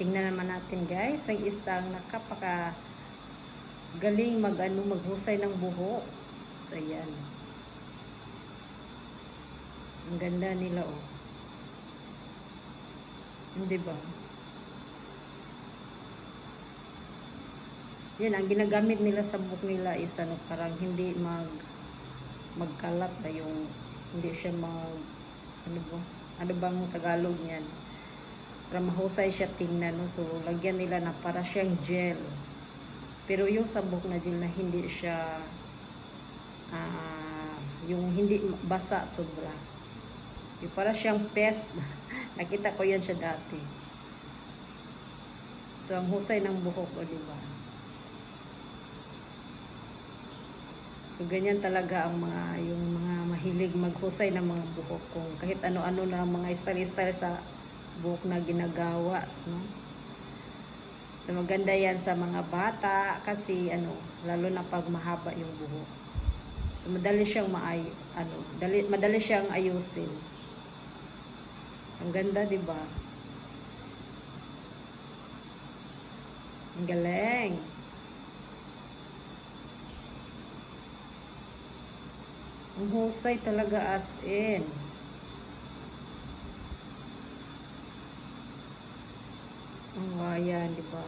tingnan naman natin guys, ang isang nakapaka galing mag ano, maghusay ng buhok. So ayan. Ang ganda nila oh. Hindi ba? Yan, ang ginagamit nila sa buhok nila is ano, parang hindi mag magkalat na yung hindi siya mag ano ba? Ano bang Tagalog niyan? Para mahusay siya tingnan, no? So, lagyan nila na para siyang gel. Pero yung sa buhok na gel na hindi siya ah, yung hindi basa sobra. Yung para siyang pest. Nakita ko yan siya dati. So, ang husay ng buhok ko, di ba? So, ganyan talaga ang mga, yung mga mahilig maghusay ng mga buhok. Kung kahit ano-ano na mga style-style sa buhok na ginagawa, no? So, maganda yan sa mga bata kasi, ano, lalo na pag mahaba yung buhok. So, madali siyang maay, ano, dali, madali siyang ayusin. Ang ganda, di ba? Ang galing. Ang husay talaga as in. Ang wayan, di ba?